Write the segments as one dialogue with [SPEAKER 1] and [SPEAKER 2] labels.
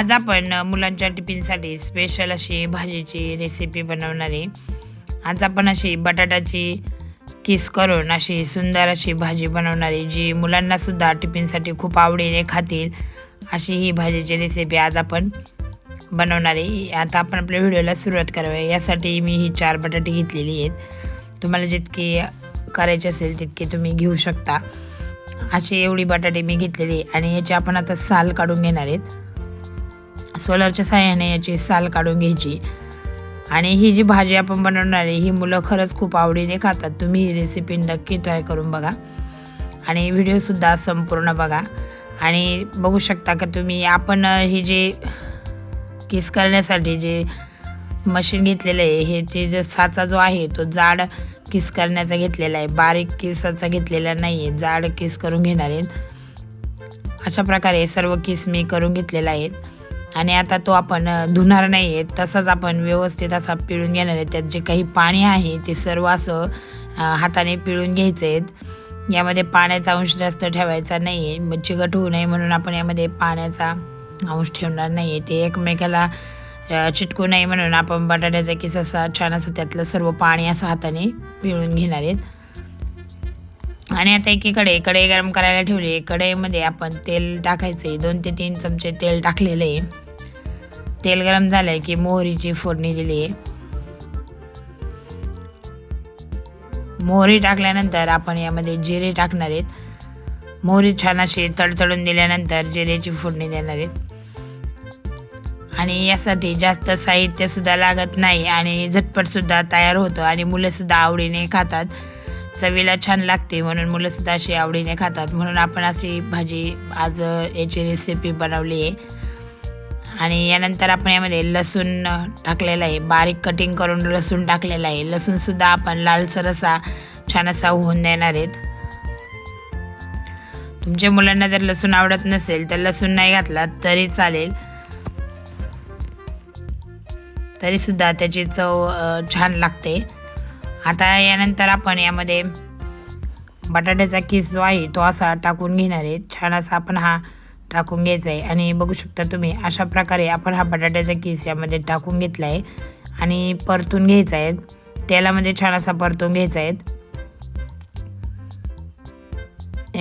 [SPEAKER 1] आज आपण मुलांच्या टिफिनसाठी स्पेशल अशी भाजीची रेसिपी बनवणार आहे. आज आपण अशी बटाट्याची किस करून अशी सुंदर अशी भाजी बनवणार आहे जी मुलांनासुद्धा टिफिनसाठी खूप आवडीने खातील. अशी ही भाजीची रेसिपी आज आपण बनवणार आहे. आता आपण आपल्या व्हिडिओला सुरुवात करावी यासाठी मी ही चार बटाटे घेतलेली आहेत. तुम्हाला जितकी करायची असेल तितके तुम्ही घेऊ शकता. अशी एवढी बटाटे मी घेतलेली आहे आणि याची आपण आता साल काढून घेणार आहेत. सोलरच्या साह्याने याची साल काढून घ्यायची. आणि ही जी भाजी आपण बनवणार आहे ही मुलं खरंच खूप आवडीने खातात. तुम्ही ही रेसिपी नक्की ट्राय करून बघा. आणि व्हिडिओसुद्धा संपूर्ण बघा. आणि बघू शकता का तुम्ही आपण ही जे किस करण्यासाठी जे मशीन घेतलेलं आहे हे जे जे साचा जो आहे तो जाड किस करण्याचा घेतलेला आहे. बारीक किसाचा घेतलेला नाही आहे जाड किस करून घेणार आहेत. अशा प्रकारे सर्व किस मी करून घेतलेला आहेत. आणि आता तो आपण धुणार नाही आहे तसाच आपण व्यवस्थित असा पिळून घेणार आहे. त्यात जे काही पाणी आहे ते सर्व असं हाताने पिळून घ्यायचं आहेत यामध्ये पाण्याचा अंश जास्त ठेवायचा नाही आहे मग चिकट होऊ नये म्हणून आपण यामध्ये पाण्याचा अंश ठेवणार नाही आहे ते एकमेकाला चिटकू नये म्हणून आपण बटाट्याचा किस असा छान असं त्यातलं सर्व पाणी असं हाताने पिळून घेणार आहेत. आणि आता एकीकडे कढई गरम करायला ठेवली. कढईमध्ये आपण तेल टाकायचे दोन ते तीन चमचे तेल टाकलेलं आहे. तेल गरम झालं आहे की मोहरीची फोडणी दिली आहे. मोहरी टाकल्यानंतर आपण यामध्ये जिरे टाकणार आहेत. मोहरी छान अशी तडतडून दिल्यानंतर जिरेची फोडणी देणार आहेत. आणि यासाठी जास्त साहित्यसुद्धा लागत नाही आणि झटपटसुद्धा तयार होतं आणि मुलंसुद्धा आवडीने खातात. चवीला छान लागते म्हणून मुलंसुद्धा अशी आवडीने खातात. म्हणून आपण अशी भाजी आज याची रेसिपी बनवली आहे. आणि यानंतर आपण यामध्ये लसूण टाकलेला आहे. बारीक कटिंग करून लसूण टाकलेला आहे. लसूणसुद्धा आपण लालसर असा छान असा होऊन देणार आहेत. तुमच्या मुलांना जर लसूण आवडत नसेल तर लसूण नाही घातला तरी चालेल. तरीसुद्धा त्याची चव छान लागते. आता यानंतर आपण यामध्ये बटाट्याचा किस जो आहे तो असा टाकून घेणार आहे. छान असा आपण हा टाकून घ्यायचा आहे. आणि बघू शकता तुम्ही अशा प्रकारे आपण हा बटाट्याचा किस यामध्ये टाकून घेतला आहे. आणि परतून घ्यायचा आहे. तेलामध्ये छान असा परतून घ्यायचा आहे.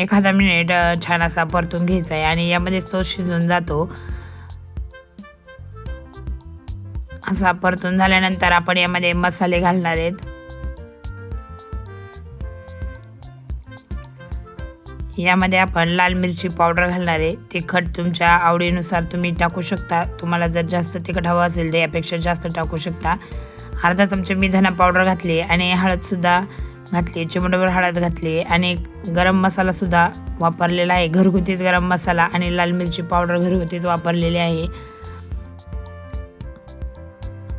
[SPEAKER 1] एखादा मिनिट छान असा परतून घ्यायचा आहे. आणि यामध्येच तो शिजून जातो. असा परतून झाल्यानंतर आपण यामध्ये मसाले घालणार आहेत. यामध्ये आपण लाल मिरची पावडर घालणार आहे. तिखट तुमच्या आवडीनुसार तुम्ही टाकू शकता. तुम्हाला जर जास्त तिखट हवं असेल तर यापेक्षा जास्त टाकू शकता. अर्धा चमचे मी धना पावडर घातली आणि हळदसुद्धा घातली चिमडभर हळद घातली आणि गरम मसालासुद्धा वापरलेला आहे. घरगुतीच गरम मसाला आणि लाल मिरची पावडर घरगुतीच वापरलेली आहे.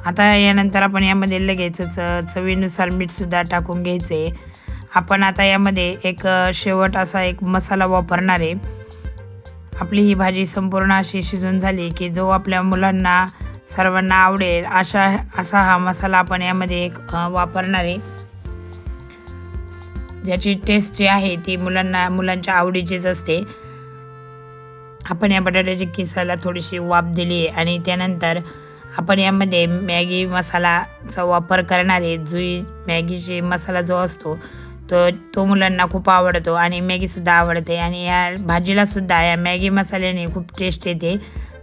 [SPEAKER 1] आता यानंतर आपण यामध्ये लगेचच चवीनुसार मीठसुद्धा टाकून घ्यायचे. आपण आता यामध्ये एक शेवट असा एक मसाला वापरणार आहे. आपली ही भाजी संपूर्ण अशी शिजून झाली की जो आपल्या मुलांना सर्वांना आवडेल अशा असा हा मसाला आपण यामध्ये एक वापरणार आहे. ज्याची टेस्ट जी आहे ती मुलांना मुलांच्या आवडीचीच असते. आपण या बटाट्याची किसाला थोडीशी वाफ दिली आहे आणि त्यानंतर आपण यामध्ये मॅगी मसालाचा वापर करणार आहे. जुई मॅगीचे मसाला जो असतो तो तो मुलांना खूप आवडतो आणि मॅगीसुद्धा आवडते आणि या भाजीलासुद्धा या मॅगी मसाल्याने खूप टेस्ट येते.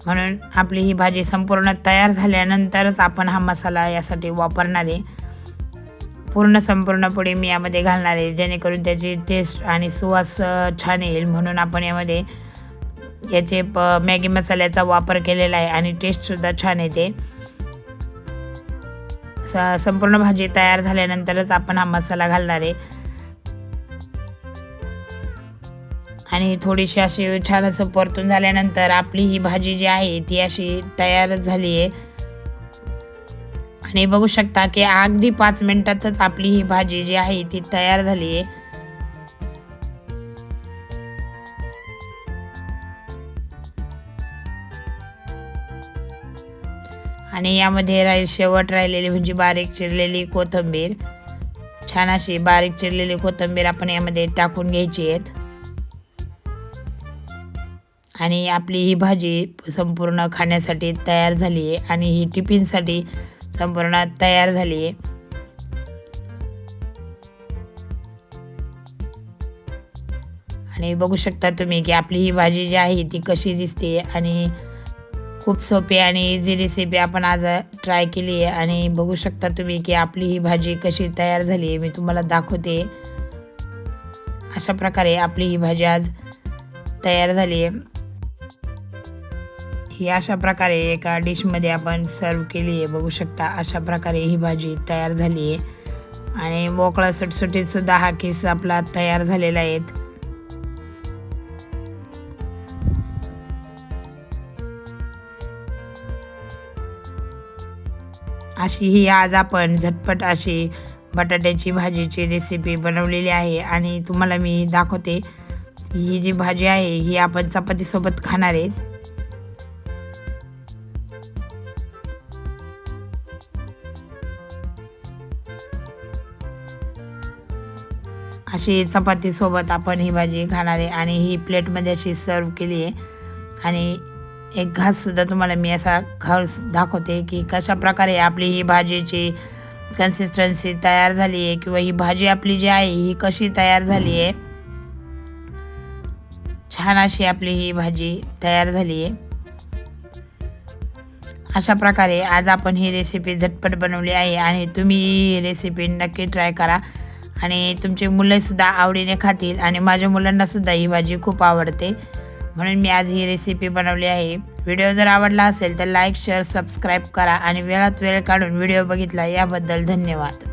[SPEAKER 1] म्हणून आपली ही भाजी संपूर्ण तयार झाल्यानंतरच आपण हा मसाला यासाठी वापरणार. आहे पूर्ण संपूर्ण पुढे मी यामध्ये घालणार आहे जेणेकरून त्याची टेस्ट आणि सुवास छान येईल. म्हणून आपण यामध्ये याचे प मॅगी मसाल्याचा वापर केलेला आहे आणि टेस्टसुद्धा छान येते. स संपूर्ण भाजी तयार झाल्यानंतरच आपण हा मसाला घालणार. आहे आणि थोडीशी अशी छान असं परतून झाल्यानंतर आपली ही भाजी जी आहे ती अशी तयार झाली आहे. आणि बघू शकता की अगदी पाच मिनिटातच आपली ही भाजी जी आहे ती तयार झाली आहे. आणि यामध्ये राहील शेवट राहिलेली म्हणजे बारीक चिरलेली कोथिंबीर. छान अशी बारीक चिरलेली कोथिंबीर आपण यामध्ये टाकून घ्यायची आहेत. आणि आपली ही भाजी संपूर्ण खाण्यासाठी तयार झाली आहे आणि ही टिफिनसाठी संपूर्ण तयार झाली आहे. आणि बघू शकता तुम्ही की आपली ही भाजी जी आहे ती कशी दिसते आणि खूप सोपी आणि इझी रेसिपी आपण आज ट्राय केली आहे. आणि बघू शकता तुम्ही की आपली ही भाजी कशी तयार झाली आहे मी तुम्हाला दाखवते. अशा प्रकारे आपली ही भाजी आज तयार झाली आहे. ही अशा प्रकारे एका डिशमध्ये आपण सर्व केली आहे बघू शकता. अशा प्रकारे ही भाजी तयार झाली आहे. आणि मोकळा सुटसुटीतसुद्धा हा केस आपला तयार झालेला आहे. अशी ही आज आपण झटपट अशी बटाट्याची भाजीची रेसिपी बनवलेली आहे आणि तुम्हाला मी दाखवते. ही जी भाजी आहे ही आपण चपातीसोबत खाणार आहेत. अशी चपातीसोबत आपण ही भाजी खाणार आहे आणि ही प्लेटमध्ये अशी सर्व केली आहे. आणि एक घाससुद्धा तुम्हाला मी असा घास दाखवते की कशा प्रकारे आपली ही भाजीची कन्सिस्टन्सी तयार झाली आहे किंवा ही भाजी आपली जी आहे ही कशी तयार झाली आहे. छान अशी आपली ही भाजी तयार झाली आहे. अशा प्रकारे आज आपण ही रेसिपी झटपट बनवली आहे आणि तुम्ही ही रेसिपी नक्की ट्राय करा. आणि तुमची मुलंसुद्धा आवडीने खातील आणि माझ्या मुलांनासुद्धा ही भाजी खूप आवडते. म्हणून मी आज ही रेसिपी बनवली आहे. व्हिडिओ जर आवडला असेल तर लाईक शेअर सबस्क्राईब करा आणि वेळात वेळ काढून व्हिडिओ बघितला याबद्दल धन्यवाद.